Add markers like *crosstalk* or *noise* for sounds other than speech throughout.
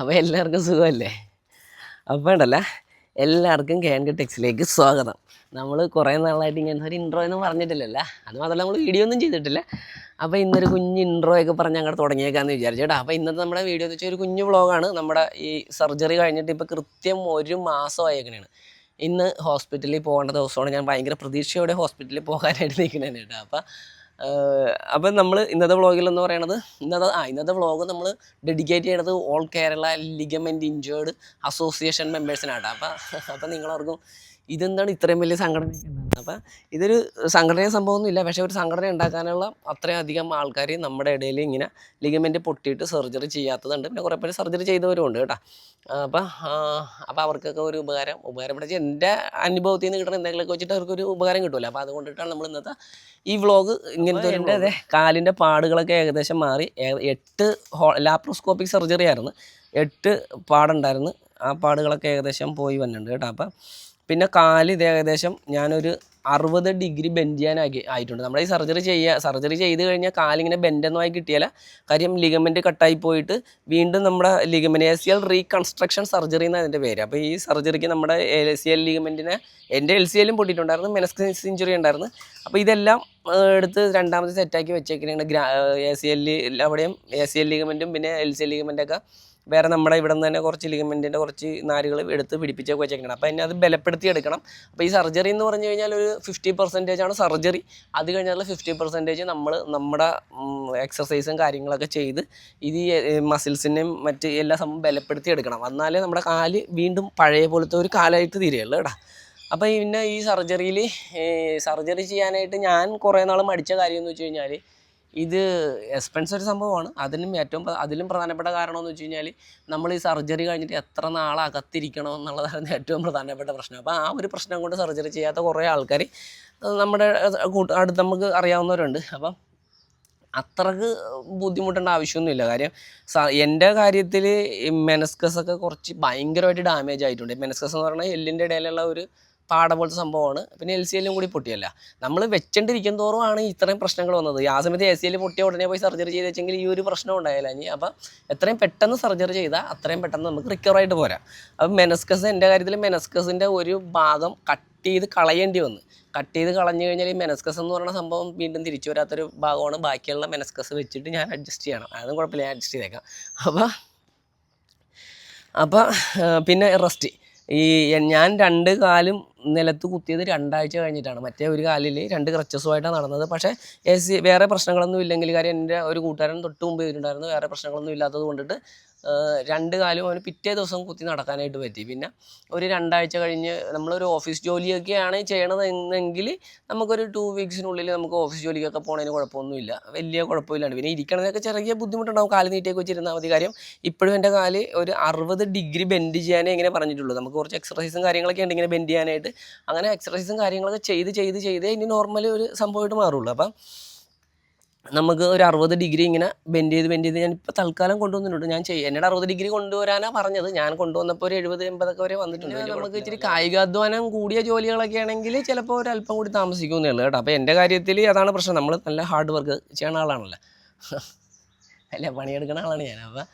അപ്പോൾ എല്ലാവർക്കും സുഖമല്ലേ? അപ്പോൾ ഉണ്ടല്ല എല്ലാവർക്കും കെ എൻ കെ ടെക്സിലേക്ക് സ്വാഗതം. നമ്മൾ കുറേ നാളായിട്ട് ഇങ്ങനത്തെ ഒരു ഇൻട്രോ ഒന്നും പറഞ്ഞിട്ടില്ലല്ല. അത് മാത്രമല്ല നമ്മൾ വീഡിയോ ഒന്നും ചെയ്തിട്ടില്ല. അപ്പോൾ ഇന്നൊരു കുഞ്ഞ് ഇൻട്രോ ഒക്കെ പറഞ്ഞ് അങ്ങോട്ട് തുടങ്ങിയേക്കാന്ന് വിചാരിച്ചു കേട്ടോ. അപ്പോൾ ഇന്നത്തെ നമ്മുടെ വീഡിയോ എന്ന് വെച്ചാൽ ഒരു കുഞ്ഞു വ്ളോഗാണ് നമ്മുടെ ഈ സർജറി കഴിഞ്ഞിട്ട് ഇപ്പോൾ കൃത്യം ഒരു മാസമായേക്കണേണ്. ഇന്ന് ഹോസ്പിറ്റലിൽ പോകേണ്ട ദിവസമാണ്. ഞാൻ ഭയങ്കര പ്രതീക്ഷയോടെ ഹോസ്പിറ്റലിൽ പോകാനായിട്ട് നിൽക്കണേന് കേട്ടോ. അപ്പോൾ അപ്പം നമ്മൾ ഇന്നത്തെ വ്ളോഗിൽ എന്ന് പറയണത് ഇന്നത്തെ ആ ഇന്നത്തെ വ്ളോഗ് നമ്മൾ ഡെഡിക്കേറ്റ് ചെയ്യണത് all Kerala ligament injured association മെമ്പേഴ്സിനാട്ടോ അപ്പം അപ്പം നിങ്ങളോർക്കും ഇതെന്താണ് ഇത്രയും വലിയ സംഘടന അപ്പം ഇതൊരു സംഘടന സംഭവമൊന്നുമില്ല. പക്ഷേ ഒരു സംഘടന ഉണ്ടാക്കാനുള്ള അത്രയും അധികം ആൾക്കാർ നമ്മുടെ ഇടയിൽ ഇങ്ങനെ ലിഗമെന്റ് പൊട്ടിയിട്ട് സർജറി ചെയ്യാത്തതുണ്ട്. പിന്നെ കുറേ പേര് സർജറി ചെയ്തവരും ഉണ്ട് കേട്ടോ. അപ്പം അപ്പം അവർക്കൊക്കെ ഒരു ഉപകാരം. ഉപകാരപ്പെടുത്തി എന്റെ അനുഭവത്തിൽ നിന്ന് കിട്ടുന്ന എന്തെങ്കിലുമൊക്കെ വെച്ചിട്ട് അവർക്കൊരു ഉപകാരം കിട്ടുമല്ലോ അപ്പോൾ അതുകൊണ്ടിട്ടാണ് നമ്മൾ ഇന്നത്തെ ഈ വ്ളോഗ് ഇങ്ങനത്തെ ഒരു അതെ. കാലിന്റെ പാടുകളൊക്കെ ഏകദേശം മാറി. എട്ട് ഹോ ലാപ്രോസ്കോപ്പിക് സർജറി ആയിരുന്നു എട്ട് പാടുണ്ടായിരുന്നു. ആ പാടുകളൊക്കെ ഏകദേശം പോയി വന്നിട്ടുണ്ട് കേട്ടോ. അപ്പം പിന്നെ കാൽ ഇത് ഏകദേശം ഞാനൊരു അറുപത് ഡിഗ്രി ബെൻഡ് ചെയ്യാനാക്കി ആയിട്ടുണ്ട്. നമ്മൾ ഈ സർജറി ചെയ്യുക സർജറി ചെയ്ത് കഴിഞ്ഞാൽ കാലിങ്ങനെ ബെൻഡൊന്നും ആയി കിട്ടിയാല. കാര്യം ലിഗമെന്റ് കട്ടായി പോയിട്ട് വീണ്ടും നമ്മുടെ ligament A C L reconstruction surgery എന്നാണ് അതിന്റെ പേര്. അപ്പോൾ ഈ സർജറിക്ക് നമ്മുടെ എ സി എൽ ലിഗമെന്റിനെ എന്റെ എൽ സി എല്ലും പൊട്ടിയിട്ടുണ്ടായിരുന്നു മെനസ്കസ് ഇഞ്ചുറി ഉണ്ടായിരുന്നു. അപ്പോൾ ഇതെല്ലാം എടുത്ത് രണ്ടാമത് സെറ്റാക്കി വെച്ചേക്കുന്നുണ്ട് ഗ്രാ എ സി എല്ലിൽ അവിടെയും എ സി എൽ ലിഗമെന്റും പിന്നെ എൽ സി എൽ ലിഗമെന്റൊക്കെ വേറെ നമ്മുടെ ഇവിടെ നിന്ന് തന്നെ കുറച്ച് ലിഗമെന്റിന്റെ കുറച്ച് നാരുകൾ എടുത്ത് പിടിപ്പിച്ചൊക്കെ വെച്ചേക്കണം. അപ്പോൾ അതിനെ അത് ബലപ്പെടുത്തി എടുക്കണം. അപ്പോൾ ഈ സർജറി എന്ന് പറഞ്ഞു കഴിഞ്ഞാൽ ഒരു ഫിഫ്റ്റി പെർസെന്റേജ് ആണ് സർജറി അത് കഴിഞ്ഞാൽ ഫിഫ്റ്റി പെർസെന്റേജ് നമ്മൾ നമ്മുടെ എക്സസൈസും കാര്യങ്ങളൊക്കെ ചെയ്ത് ഇത് മസിൽസിനെയും മറ്റ് എല്ലാ സംഭവം ബലപ്പെടുത്തി എടുക്കണം. എന്നാലേ നമ്മുടെ കാൽ വീണ്ടും പഴയ പോലത്തെ ഒരു കാലായിട്ട് തീരുകയുള്ളൂ കേട്ടോ. അപ്പോൾ പിന്നെ ഈ സർജറിയിൽ സർജറി ചെയ്യാനായിട്ട് ഞാൻ കുറേ നാൾ മടിച്ച കാര്യം എന്ന് വെച്ച് കഴിഞ്ഞാൽ ഇത് എക്സ്പെൻസ് ഒരു സംഭവമാണ്. അതിനും ഏറ്റവും അതിലും പ്രധാനപ്പെട്ട കാരണം എന്ന് വെച്ച് കഴിഞ്ഞാൽ നമ്മൾ ഈ സർജറി കഴിഞ്ഞിട്ട് എത്ര നാൾ അകത്തിരിക്കണം എന്നുള്ളതാണ് ഏറ്റവും പ്രധാനപ്പെട്ട പ്രശ്നം. അപ്പോൾ ആ ഒരു പ്രശ്നം കൊണ്ട് സർജറി ചെയ്യാത്ത കുറേ ആൾക്കാർ നമ്മുടെ കൂട്ട അടുത്ത് നമുക്ക് അറിയാവുന്നവരുണ്ട്. അപ്പം അത്രയ്ക്ക് ബുദ്ധിമുട്ടേണ്ട ആവശ്യമൊന്നുമില്ല. കാര്യം എന്റെ കാര്യത്തിൽ മെനസ്കസ് ഒക്കെ കുറച്ച് ഭയങ്കരമായിട്ട് ഡാമേജ് ആയിട്ടുണ്ട്. മെനസ്കസ് എന്ന് പറഞ്ഞാൽ എല്ലിന്റെ ഇടയിലുള്ള ഒരു പാട പോലത്തെ സംഭവമാണ്. പിന്നെ എൽ സി എല്ലും കൂടി പൊട്ടിയല്ല. നമ്മൾ വെച്ചോണ്ടിരിക്കും തോറും ആണ് ഇത്രയും പ്രശ്നങ്ങൾ വന്നത്. ആ സമയത്ത് എ സി എൽ പൊട്ടിയ ഉടനെ പോയി സർജറി ചെയ്ത് വെച്ചെങ്കിൽ ഈ ഒരു പ്രശ്നം ഉണ്ടായില്ല. ഇനി അപ്പം എത്രയും പെട്ടെന്ന് സർജറി ചെയ്താൽ അത്രയും പെട്ടെന്ന് നമുക്ക് റിക്കവർ ആയിട്ട് പോരാം. അപ്പം മെനസ്കസ് എന്റെ കാര്യത്തിൽ മെനസ്കസിന്റെ ഒരു ഭാഗം കട്ട് ചെയ്ത് കളയേണ്ടി വന്നു. കട്ട് ചെയ്ത് കളഞ്ഞു കഴിഞ്ഞാൽ ഈ മെനസ്കസ് എന്ന് പറയുന്ന സംഭവം വീണ്ടും തിരിച്ചു വരാത്തൊരു ഭാഗമാണ്. ബാക്കിയുള്ള മെനസ്കസ് വെച്ചിട്ട് ഞാൻ അഡ്ജസ്റ്റ് ചെയ്യണം. അതൊന്നും കുഴപ്പമില്ല ഞാൻ അഡ്ജസ്റ്റ് ചെയ്തേക്കാം. അപ്പോൾ അപ്പോൾ പിന്നെ റെസ്റ്റ് ഈ ഞാൻ രണ്ട് കാലും നിലത്ത് കുത്തിയത് രണ്ടാഴ്ച കഴിഞ്ഞിട്ടാണ്. മറ്റേ ഒരു കാലിൽ രണ്ട് ക്രച്ചസുമായിട്ടാണ് നടന്നത്. പക്ഷേ എ സി വേറെ പ്രശ്നങ്ങളൊന്നും ഇല്ലെങ്കിൽ കാര്യം എന്റെ ഒരു കൂട്ടുകാരൻ തൊട്ട് മുമ്പ് ചെയ്തിട്ടുണ്ടായിരുന്നു വേറെ പ്രശ്നങ്ങളൊന്നും ഇല്ലാത്തത് കൊണ്ടിട്ട് രണ്ട് കാലും അവന് പിറ്റേ ദിവസം കുത്തി നടക്കാനായിട്ട് പറ്റി. പിന്നെ ഒരു രണ്ടാഴ്ച കഴിഞ്ഞ് നമ്മളൊരു ഓഫീസ് ജോലിയൊക്കെയാണ് ചെയ്യണത് എന്നെങ്കിൽ നമുക്കൊരു ടു വീക്സിനുള്ളിൽ നമുക്ക് ഓഫീസ് ജോലിക്കൊക്കെ പോണതിന് കുഴപ്പമൊന്നുമില്ല. വലിയ കുഴപ്പമില്ലാണ്ട്. പിന്നെ ഇരിക്കണതൊക്കെ ചെറിയ ബുദ്ധിമുട്ടുണ്ടാവും. കാൽ നീട്ടിയൊക്കെ വെച്ചിരുന്നാൽ മതി. കാര്യം ഇപ്പോഴും എന്റെ കാൽ ഒരു അറുപത് ഡിഗ്രി ബെൻഡ് ചെയ്യാനേ ഇങ്ങനെ പറഞ്ഞിട്ടുള്ളൂ. നമുക്ക് കുറച്ച് എക്സർസൈസും കാര്യങ്ങളൊക്കെ ഉണ്ട് ഇങ്ങനെ ബെൻഡ് ചെയ്യാനായിട്ട്. അങ്ങനെ എക്സർസൈസും കാര്യങ്ങളൊക്കെ ചെയ്ത് ചെയ്ത് ചെയ്ത് ഇനി നോർമലി ഒരു സംഭവമായിട്ട് മാറുള്ളൂ. അപ്പം നമുക്ക് ഒരു അറുപത് ഡിഗ്രി ഇങ്ങനെ ബെൻഡ് ചെയ്ത് ബെൻഡ് ചെയ്ത് ഞാൻ ഇപ്പോൾ തൽക്കാലം കൊണ്ടുവന്നിട്ടുണ്ട്. ഞാൻ ചെയ്യും എന്നോട് അറുപത് ഡിഗ്രി കൊണ്ടുവരാനാണ് പറഞ്ഞത്. ഞാൻ കൊണ്ടുവന്നപ്പോൾ ഒരു എഴുപത് എൺപതൊക്കെ വരെ വന്നിട്ടുണ്ട്. നമുക്ക് ഇച്ചിരി കായികാധ്വാനം കൂടിയ ജോലികളൊക്കെ ആണെങ്കിൽ ചിലപ്പോൾ ഒരു അല്പം കൂടി താമസിക്കുമെന്നേ ഉള്ളൂ കേട്ടോ. അപ്പോൾ എന്റെ കാര്യത്തിൽ അതാണ് പ്രശ്നം. നമ്മൾ നല്ല ഹാർഡ് വർക്ക് ചെയ്യണ ആളാണല്ലോ. അല്ല? പണിയെടുക്കുന്ന ആളാണ് ഞാൻ. അപ്പോൾ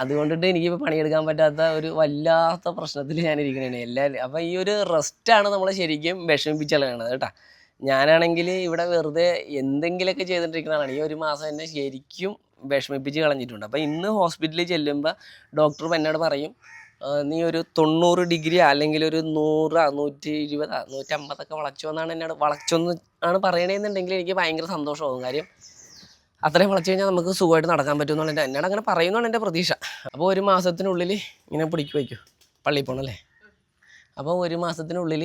അതുകൊണ്ടിട്ട് എനിക്കിപ്പോൾ പണിയെടുക്കാൻ പറ്റാത്ത ഒരു വല്ലാത്ത പ്രശ്നത്തിൽ ഞാൻ ഇരിക്കണേ എല്ലാവരും അപ്പോൾ ഈ ഒരു റെസ്റ്റാണ് നമ്മളെ ശരിക്കും വിഷമിപ്പിച്ചളയണത് കേട്ടോ. ഞാനാണെങ്കിൽ ഇവിടെ വെറുതെ എന്തെങ്കിലുമൊക്കെ ചെയ്തിട്ടിരിക്കുന്നതാണ് ഈ ഒരു മാസം എന്നെ ശരിക്കും വിഷമിപ്പിച്ച് കളഞ്ഞിട്ടുണ്ട്. അപ്പോൾ ഇന്ന് ഹോസ്പിറ്റലിൽ ചെല്ലുമ്പോൾ ഡോക്ടർ എന്നോട് പറയും നീ ഒരു തൊണ്ണൂറ് ഡിഗ്രി അല്ലെങ്കിൽ ഒരു നൂറ് നൂറ്റി ഇരുപത് നൂറ്റമ്പതൊക്കെ വളച്ചു എന്നാണ് എന്നോട് വളച്ചു എന്ന് ആണ് പറയണതെന്നുണ്ടെങ്കിൽ എനിക്ക് ഭയങ്കര സന്തോഷമാകും കാര്യം അത്രയും വളച്ചു കഴിഞ്ഞാൽ നമുക്ക് സുഖമായിട്ട് നടക്കാൻ പറ്റുമെന്നുള്ള എന്റെ എന്നോട് അങ്ങനെ പറയുന്നതാണ് എന്റെ പ്രതീക്ഷ. അപ്പോൾ ഒരു മാസത്തിനുള്ളിൽ ഇങ്ങനെ പിടിക്കുവയ്ക്കും വയ്ക്കും. പള്ളിയിൽ പോകണല്ലേ അപ്പോൾ ഒരു മാസത്തിനുള്ളിൽ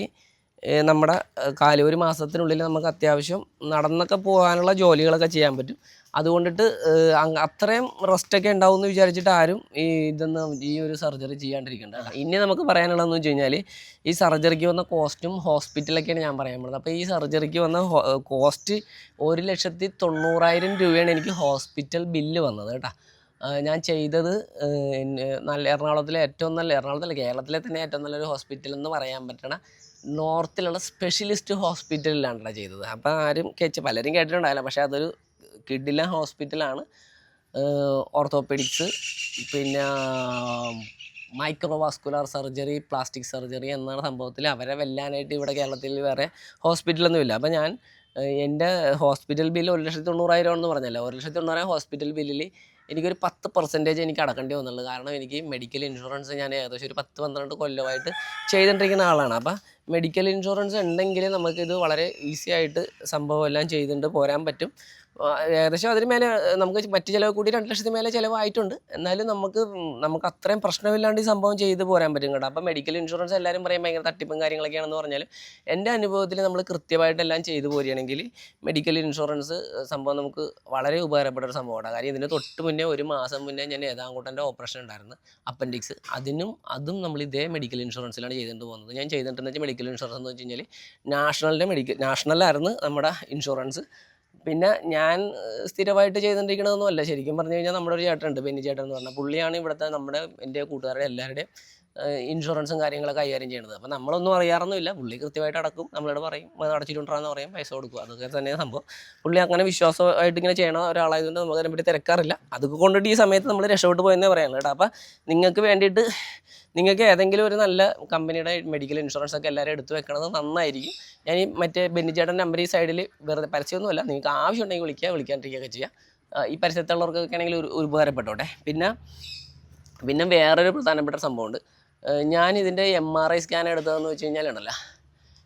നമ്മുടെ കാൽ ഒരു മാസത്തിനുള്ളിൽ നമുക്ക് അത്യാവശ്യം നടന്നൊക്കെ പോകാനുള്ള ജോലികളൊക്കെ ചെയ്യാൻ പറ്റും. അതുകൊണ്ടിട്ട് അത്രയും റെസ്റ്റൊക്കെ ഉണ്ടാവും എന്ന് വിചാരിച്ചിട്ട് ആരും ഈ ഇതൊന്നും ഈ ഒരു സർജറി ചെയ്യാണ്ടിരിക്കണ്ട ഇനി നമുക്ക് പറയാനുള്ളതെന്ന് വെച്ച് കഴിഞ്ഞാൽ ഈ സർജറിക്ക് വന്ന കോസ്റ്റും ഹോസ്പിറ്റലൊക്കെയാണ് ഞാൻ പറയാൻ പോകുന്നത്. അപ്പോൾ ഈ സർജറിക്ക് വന്ന കോസ്റ്റ് ഒരു ലക്ഷത്തി തൊണ്ണൂറായിരം രൂപയാണ് എനിക്ക് ഹോസ്പിറ്റൽ ബില്ല് വന്നത് കേട്ടോ. ഞാൻ ചെയ്തത് നല്ല എറണാകുളത്തിലെ ഏറ്റവും നല്ല എറണാകുളത്തിലെ കേരളത്തിലെ തന്നെ ഏറ്റവും നല്ലൊരു ഹോസ്പിറ്റൽ എന്ന് പറയാൻ പറ്റണ നോർത്തിലുള്ള സ്പെഷ്യലിസ്റ്റ് ഹോസ്പിറ്റലിലാണ് ചെയ്തത്. അപ്പോൾ ആരും കേച്ച് പലരും കേട്ടിട്ടുണ്ടായില്ല പക്ഷേ അതൊരു കിഡില ഹോസ്പിറ്റലാണ്. ഓർത്തോപെഡിക്സ് പിന്നെ മൈക്രോവാസ്കുലാർ സർജറി പ്ലാസ്റ്റിക് സർജറി എന്ന സംഭവത്തിൽ അവരെ വെല്ലാനായിട്ട് ഇവിടെ കേരളത്തിൽ വേറെ ഹോസ്പിറ്റലൊന്നുമില്ല. അപ്പോൾ ഞാൻ എന്റെ ഹോസ്പിറ്റൽ ബില്ല് ഒരു ലക്ഷത്തി തൊണ്ണൂറായിരം ആണെന്ന് പറഞ്ഞല്ലോ. ഒരു ലക്ഷത്തി തൊണ്ണൂറായിരം ഹോസ്പിറ്റൽ ബില്ലിൽ എനിക്കൊരു പത്ത് പെർസെന്റേജ് എനിക്ക് അടക്കേണ്ടി വന്നുള്ളൂ. കാരണം എനിക്ക് മെഡിക്കൽ ഇൻഷുറൻസ് ഞാൻ ഏകദേശം ഒരു പത്ത് പന്ത്രണ്ട് കൊല്ലമായിട്ട് ചെയ്തുകൊണ്ടിരിക്കുന്ന ആളാണ്. അപ്പം മെഡിക്കൽ ഇൻഷുറൻസ് ഉണ്ടെങ്കിൽ നമുക്കിത് വളരെ ഈസി ആയിട്ട് സംഭവം എല്ലാം ചെയ്തുകൊണ്ട് പോരാൻ പറ്റും. ഏകദേശം അതിന് മേലെ നമുക്ക് മറ്റു ചിലവ് കൂടി രണ്ട് ലക്ഷത്തിന് മേലെ ചിലവായിട്ടുണ്ട്. എന്നാലും നമുക്ക് നമുക്ക് അത്രയും പ്രശ്നമില്ലാണ്ട് ഈ സംഭവം ചെയ്ത് പോരാൻ പറ്റും കേട്ടോ. അപ്പം മെഡിക്കൽ ഇൻഷുറൻസ് എല്ലാവരും പറയും ഭയങ്കര തട്ടിപ്പും കാര്യങ്ങളൊക്കെയാണെന്ന് പറഞ്ഞാലും എന്റെ അനുഭവത്തിൽ നമ്മൾ കൃത്യമായിട്ടെല്ലാം ചെയ്തു പോരുകയാണെങ്കിൽ മെഡിക്കൽ ഇൻഷുറൻസ് സംഭവം നമുക്ക് വളരെ ഉപകാരപ്പെട്ട ഒരു സംഭവമാണ്. കാര്യം ഇതിന് തൊട്ട് മുന്നേ ഒരു മാസം മുന്നേ ഞാൻ ഏതാങ്കൂട്ടന്റെ ഓപ്പറേഷൻ ഉണ്ടായിരുന്നു അപ്പൻഡിക്സ് അതിനും അതും നമ്മൾ ഇതേ മെഡിക്കൽ ഇൻഷുറൻസിലാണ് ചെയ്തുകൊണ്ട് പോകുന്നത്. ഞാൻ ചെയ്തിട്ടുണ്ടെന്ന് വെച്ചാൽ മെഡിക്കൽ ഇൻഷുറൻസ് എന്ന് വെച്ച് കഴിഞ്ഞാൽ നാഷണലിന്റെ മെഡിക്കൽ നാഷണലായിരുന്നു നമ്മുടെ ഇൻഷുറൻസ് പിന്നെ ഞാൻ സ്ഥിരമായിട്ട് ചെയ്തുകൊണ്ടിരിക്കണതൊന്നും അല്ല ശരിക്കും പറഞ്ഞു കഴിഞ്ഞാൽ നമ്മുടെ ഒരു ചേട്ടനുണ്ട് ബെന്നി ചേട്ടൻ എന്ന് പറഞ്ഞാൽ പുള്ളിയാണ് ഇവിടുത്തെ നമ്മുടെ എന്റെ കൂട്ടുകാരുടെ എല്ലാവരുടെയും ഇൻഷുറൻസും കാര്യങ്ങളൊക്കെ കൈകാര്യം ചെയ്യണത് അപ്പം നമ്മളൊന്നും അറിയാറൊന്നുമില്ല. പുള്ളി കൃത്യമായിട്ട് അടക്കും. നമ്മളോട് പറയും അടച്ചിട്ടുണ്ടാന്ന് പറയും. പൈസ കൊടുക്കും അതൊക്കെ തന്നെ സംഭവം. പുള്ളി അങ്ങനെ വിശ്വാസമായിട്ട് ഇങ്ങനെ ചെയ്യണ ഒരാളായതുകൊണ്ട് നമുക്ക് അതിനെപ്പറ്റി തിരക്കാറില്ല. അതൊക്കെ കൊണ്ടിട്ട് ഈ സമയത്ത് നമ്മൾ രക്ഷപ്പെട്ടു പോയെന്നേ പറയാനുള്ളൂ കേട്ടോ. അപ്പം നിങ്ങൾക്ക് വേണ്ടിയിട്ട് നിങ്ങൾക്ക് ഏതെങ്കിലും ഒരു നല്ല കമ്പനിയുടെ മെഡിക്കൽ ഇൻഷുറൻസ് ഒക്കെ എല്ലാവരും എടുത്തു വെക്കണത് നന്നായിരിക്കും. ഞാൻ ഈ മറ്റേ ബെന്നിച്ചേട്ടൻ നമ്പർ ഈ സൈഡിൽ വെറുതെ പരസ്യമൊന്നുമല്ല നിങ്ങൾക്ക് ആവശ്യമുണ്ടെങ്കിൽ വിളിക്കുക വിളിക്കാണ്ടിരിക്കുകയൊക്കെ ചെയ്യാം. ആ, ഈ പരിസരത്തുള്ളവർക്കൊക്കെ ആണെങ്കിൽ ഒരു ഉപകാരപ്പെട്ടോട്ടെ. പിന്നെ പിന്നെ വേറൊരു പ്രധാനപ്പെട്ട സംഭവമുണ്ട്. ഞാൻ ഇതിന്റെ എം ആർ ഐ സ്കാൻ എടുത്തതെന്ന് വെച്ച് കഴിഞ്ഞാലുണ്ടല്ലോ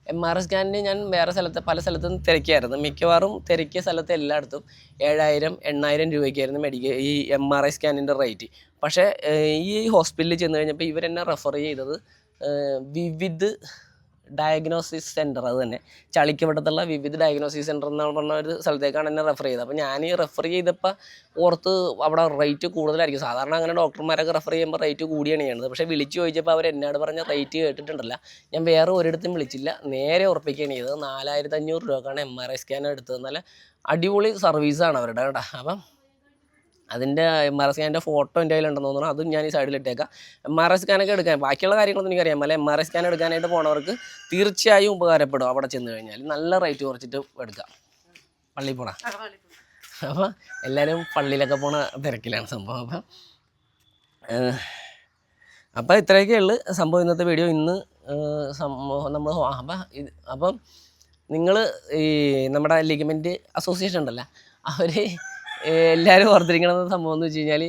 എം ആർ സ്കാനിന് ഞാൻ വേറെ സ്ഥലത്ത് പല സ്ഥലത്തും തിരക്കിയായിരുന്നു. മിക്കവാറും തിരക്കിയ സ്ഥലത്ത് എല്ലായിടത്തും ഏഴായിരം എണ്ണായിരം രൂപയ്ക്കായിരുന്നു മെഡിക്കൽ ഈ എം ആർ ഐ സ്കാനിന്റെ റേറ്റ് പക്ഷേ ഈ ഹോസ്പിറ്റലിൽ ചെന്ന് കഴിഞ്ഞപ്പോൾ ഇവരെന്നെ റെഫർ ചെയ്തത് വിവിധ് ഡയഗ്നോസിസ് സെന്റർ അത് തന്നെ. ചളിക്കവട്ടത്തുള്ള വിവിധ ഡയഗ്നോസിസ് സെന്റർ എന്ന് പറഞ്ഞ ഒരു സ്ഥലത്തേക്കാണ് എന്നെ റെഫർ ചെയ്തത്. അപ്പോൾ ഞാൻ ഈ റെഫർ ചെയ്തപ്പോൾ ഓർത്ത് അവിടെ റേറ്റ് കൂടുതലായിരിക്കും. സാധാരണ അങ്ങനെ ഡോക്ടർമാരൊക്കെ റെഫർ ചെയ്യുമ്പോൾ റേറ്റ് കൂടിയാണ് ചെയ്യുന്നത് പക്ഷേ വിളിച്ച് ചോദിച്ചപ്പോൾ അവർ എന്നോട് പറഞ്ഞ റേറ്റ് കേട്ടിട്ടുണ്ടല്ല. ഞാൻ വേറെ ഒരിടത്തും വിളിച്ചില്ല. നേരെ ഉറപ്പിക്കുകയാണ് ചെയ്തത്. നാലായിരത്തി അഞ്ഞൂറ് രൂപക്കാണ് എം ആർ ഐ സ്കാൻ എടുത്തത്. നല്ല അടിപൊളി സർവീസാണ് അവരുടെ കേട്ടോ. അപ്പം അതിന്റെ എം ആർ എസ് സ്കാനിന്റെ ഫോട്ടോ എന്റെ കയ്യിലുണ്ടെന്ന് തോന്നുന്നു. അതും ഞാൻ ഈ സൈഡിൽ ഇട്ടേക്കാം. എം ആർ എസ് സ്കാനൊക്കെ എടുക്കാൻ ബാക്കിയുള്ള കാര്യങ്ങളൊന്നും എനിക്കറിയാം അല്ല എം ആർ എസ് സ്കാൻ എടുക്കാനായിട്ട് പോണവർക്ക് തീർച്ചയായും ഉപകാരപ്പെടും അവിടെ ചെന്ന് കഴിഞ്ഞാൽ നല്ല റേറ്റ് കുറച്ചിട്ട് എടുക്കാം. പള്ളിയിൽ പോണ. അപ്പോൾ എല്ലാവരും പള്ളിയിലൊക്കെ പോണ തിരക്കിലാണ് സംഭവം. അപ്പം അപ്പോൾ ഇത്രയൊക്കെ ഉള്ളു സംഭവം ഇന്നത്തെ വീഡിയോ ഇന്ന് നമ്മൾ അപ്പം ഇത് അപ്പം നിങ്ങൾ ഈ നമ്മുടെ ലിഗമെന്റ് അസോസിയേഷൻ ഉണ്ടല്ലോ അവർ എല്ലാവരും ഓർത്തിരിക്കണ സംഭവം എന്ന് വെച്ച് കഴിഞ്ഞാൽ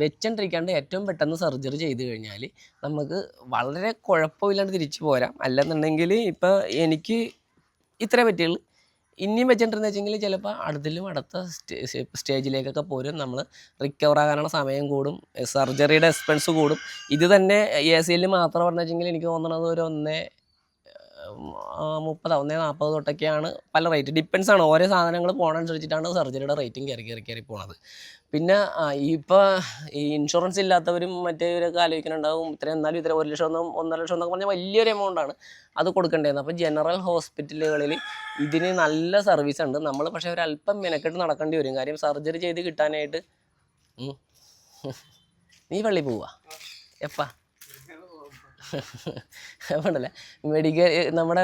വെച്ചോണ്ടിരിക്കാണ്ട് ഏറ്റവും പെട്ടെന്ന് സർജറി ചെയ്ത് കഴിഞ്ഞാൽ നമുക്ക് വളരെ കുഴപ്പമില്ലാണ്ട് തിരിച്ചു പോരാം. അല്ലെന്നുണ്ടെങ്കിൽ ഇപ്പം എനിക്ക് ഇത്രേ പറ്റുള്ളൂ. ഇനിയും വെച്ചിട്ടുണ്ടെന്ന് വെച്ചെങ്കിൽ ചിലപ്പോൾ അടുത്തിലും അടുത്ത സ്റ്റേ സ്റ്റേജിലേക്കൊക്കെ പോരും. നമ്മൾ റിക്കവർ ആകാനുള്ള സമയം കൂടും. സർജറിയുടെ എക്സ്പെൻസ് കൂടും. ഇത് തന്നെ എ സി എല്ലിൽ മാത്രം പറഞ്ഞു വെച്ചെങ്കിൽ എനിക്ക് തോന്നണത് ഒരു ഒന്നേ മുപ്പത് ഒന്നേ നാൽപ്പത് തൊട്ടൊക്കെയാണ് പല റേറ്റ് ഡിപ്പെൻസ് ആണ്. ഓരോ സാധനങ്ങൾ പോകണമനുസരിച്ചിട്ടാണ് സർജറിയുടെ റേറ്റും കയറി കയറി കയറി പോണത്. പിന്നെ ഇപ്പോൾ ഈ ഇൻഷുറൻസ് ഇല്ലാത്തവരും മറ്റേവരൊക്കെ ആലോചിക്കുന്നുണ്ടാവും ഇത്ര എന്നാലും ഇത്ര ഒരു ലക്ഷം ഒന്നും ഒന്നര ലക്ഷം എന്നൊക്കെ പറഞ്ഞാൽ വലിയൊരു എമൗണ്ട് ആണ് അത് കൊടുക്കേണ്ടതെന്ന് അപ്പോൾ ജനറൽ ഹോസ്പിറ്റലുകളിൽ ഇതിന് നല്ല സർവീസ് ഉണ്ട്. നമ്മൾ പക്ഷേ ഒരു അല്പം മെനക്കെട്ട് നടക്കേണ്ടി വരും. കാര്യം സർജറി ചെയ്ത് കിട്ടാനായിട്ട് *laughs* നീ പള്ളി പോവാ. എപ്പാ? *laughs* അതുകൊണ്ടല്ലേ മെഡിക്കൽ നമ്മുടെ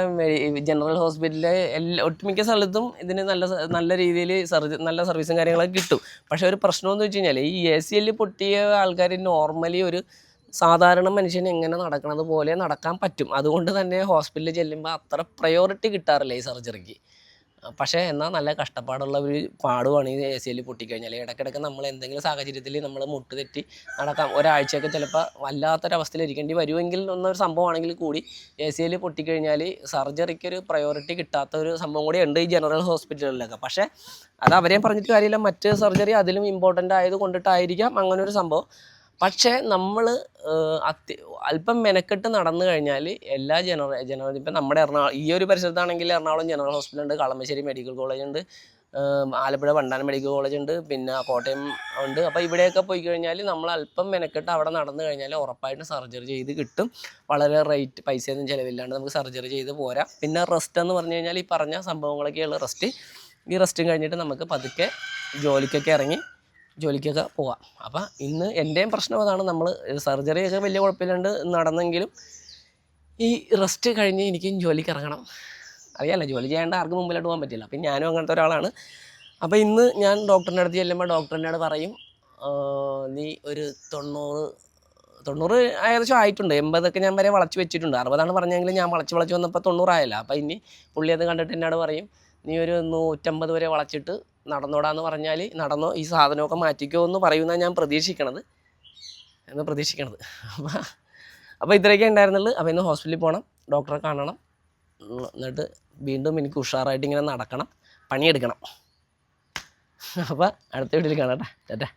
ജനറൽ ഹോസ്പിറ്റലിലെ എല്ലാ ഒട്ടുമിക്ക സ്ഥലത്തും ഇതിന് നല്ല നല്ല രീതിയിൽ സർജ നല്ല സർവീസും കാര്യങ്ങളൊക്കെ കിട്ടും. പക്ഷേ ഒരു പ്രശ്നമെന്ന് വെച്ച് കഴിഞ്ഞാൽ ഈ എ സി എല്ലിൽ പൊട്ടിയ ആൾക്കാർ നോർമലി ഒരു സാധാരണ മനുഷ്യന് എങ്ങനെ നടക്കണത് പോലെ നടക്കാൻ പറ്റും. അതുകൊണ്ട് തന്നെ ഹോസ്പിറ്റലിൽ ചെല്ലുമ്പോൾ അത്ര പ്രയോറിറ്റി കിട്ടാറില്ല ഈ സർജറിക്ക്. പക്ഷേ എന്നാൽ നല്ല കഷ്ടപ്പാടുള്ള ഒരു പാടുവാണ് ഈ എ എല്ലിൽ പൊട്ടിക്കഴിഞ്ഞാൽ. ഇടയ്ക്കിടയ്ക്ക് നമ്മൾ എന്തെങ്കിലും സാഹചര്യത്തിൽ നമ്മൾ മുട്ട് തെറ്റി നടക്കാം. ഒരാഴ്ചയൊക്കെ ചിലപ്പോൾ വല്ലാത്തൊരവസ്ഥയിൽ ഇരിക്കേണ്ടി വരുമെങ്കിൽ എന്നൊരു സംഭവമാണെങ്കിൽ കൂടി എ സി എല്ലിൽ പൊട്ടിക്കഴിഞ്ഞാൽ സർജറിക്ക് ഒരു പ്രയോറിറ്റി കിട്ടാത്ത ഒരു സംഭവം കൂടി ഉണ്ട് ഈ ജനറൽ ഹോസ്പിറ്റലുകളിലൊക്കെ പക്ഷേ അത് അവരെയും പറഞ്ഞിട്ട് കാര്യമില്ല. മറ്റ് സർജറി അതിലും ഇമ്പോർട്ടന്റ് ആയത് കൊണ്ടിട്ടായിരിക്കാം അങ്ങനെ ഒരു സംഭവം. പക്ഷേ നമ്മൾ അത്യ അല്പം മെനക്കെട്ട് നടന്നു കഴിഞ്ഞാൽ എല്ലാ ജനറൽ ജനറൽ ഇപ്പം നമ്മുടെ എറണാകുളം ഈ ഒരു പരിസരത്താണെങ്കിൽ എറണാകുളം ജനറൽ ഹോസ്പിറ്റൽ ഉണ്ട് കളമശ്ശേരി മെഡിക്കൽ കോളേജ് ഉണ്ട് ആലപ്പുഴ വണ്ടാനം മെഡിക്കൽ കോളേജ് ഉണ്ട് പിന്നെ കോട്ടയം ഉണ്ട്. അപ്പോൾ ഇവിടെയൊക്കെ പോയി കഴിഞ്ഞാൽ നമ്മൾ അല്പം മെനക്കെട്ട് അവിടെ നടന്നു കഴിഞ്ഞാൽ ഉറപ്പായിട്ടും സർജറി ചെയ്ത് കിട്ടും. വളരെ റേറ്റ് പൈസയൊന്നും ചിലവില്ലാണ്ട് നമുക്ക് സർജറി ചെയ്ത് പോരാ. പിന്നെ റെസ്റ്റ് എന്ന് പറഞ്ഞു കഴിഞ്ഞാൽ ഈ പറഞ്ഞ സംഭവങ്ങളൊക്കെയുള്ള റെസ്റ്റ്. ഈ റെസ്റ്റും കഴിഞ്ഞിട്ട് നമുക്ക് പതുക്കെ ജോലിക്കൊക്കെ ഇറങ്ങി ജോലിക്കൊക്കെ പോവാം. അപ്പം ഇന്ന് എന്റെയും പ്രശ്നം അതാണ് നമ്മൾ സർജറിയൊക്കെ വലിയ കുഴപ്പമില്ലാണ്ട് നടന്നെങ്കിലും ഈ റെസ്റ്റ് കഴിഞ്ഞ് എനിക്കും ജോലിക്ക് ഇറങ്ങണം. അറിയാമല്ലോ ജോലി ചെയ്യാണ്ട് ആർക്കും മുമ്പിലോട്ട് പോകാൻ പറ്റില്ല. അപ്പം ഞാനും അങ്ങനത്തെ ഒരാളാണ്. അപ്പോൾ ഇന്ന് ഞാൻ ഡോക്ടറിന്റെ അടുത്ത് ചെല്ലുമ്പോൾ ഡോക്ടറിനോട് പറയും നീ ഒരു തൊണ്ണൂറ് തൊണ്ണൂറ് ഏകദേശം ആയിട്ടുണ്ട്. എൺപതൊക്കെ ഞാൻ വരെ വളച്ച് വെച്ചിട്ടുണ്ട്. അറുപതാണ് പറഞ്ഞെങ്കിൽ ഞാൻ വളച്ച് വളച്ച് വന്നപ്പോൾ തൊണ്ണൂറായല്ല. അപ്പം ഇനി പുള്ളി അത് കണ്ടിട്ട് എന്നോട് പറയും നീ ഒരു നൂറ്റമ്പത് വരെ വളച്ചിട്ട് നടന്നോടാന്ന് പറഞ്ഞാൽ നടന്നോ ഈ സാധനമൊക്കെ മാറ്റിക്കോ എന്ന് പറയുന്ന ഞാൻ പ്രതീക്ഷിക്കണത്. എന്ന് പ്രതീക്ഷിക്കണത്. അപ്പോൾ അപ്പോൾ ഇത്രയൊക്കെ ഉണ്ടായിരുന്നുള്ളൂ. അപ്പോൾ ഇന്ന് ഹോസ്പിറ്റലിൽ പോകണം ഡോക്ടറെ കാണണം. എന്നിട്ട് വീണ്ടും എനിക്ക് ഉഷാറായിട്ട് ഇങ്ങനെ നടക്കണം പണിയെടുക്കണം. അപ്പോൾ അടുത്ത വീട്ടിൽ കാണാം ടാറ്റാ.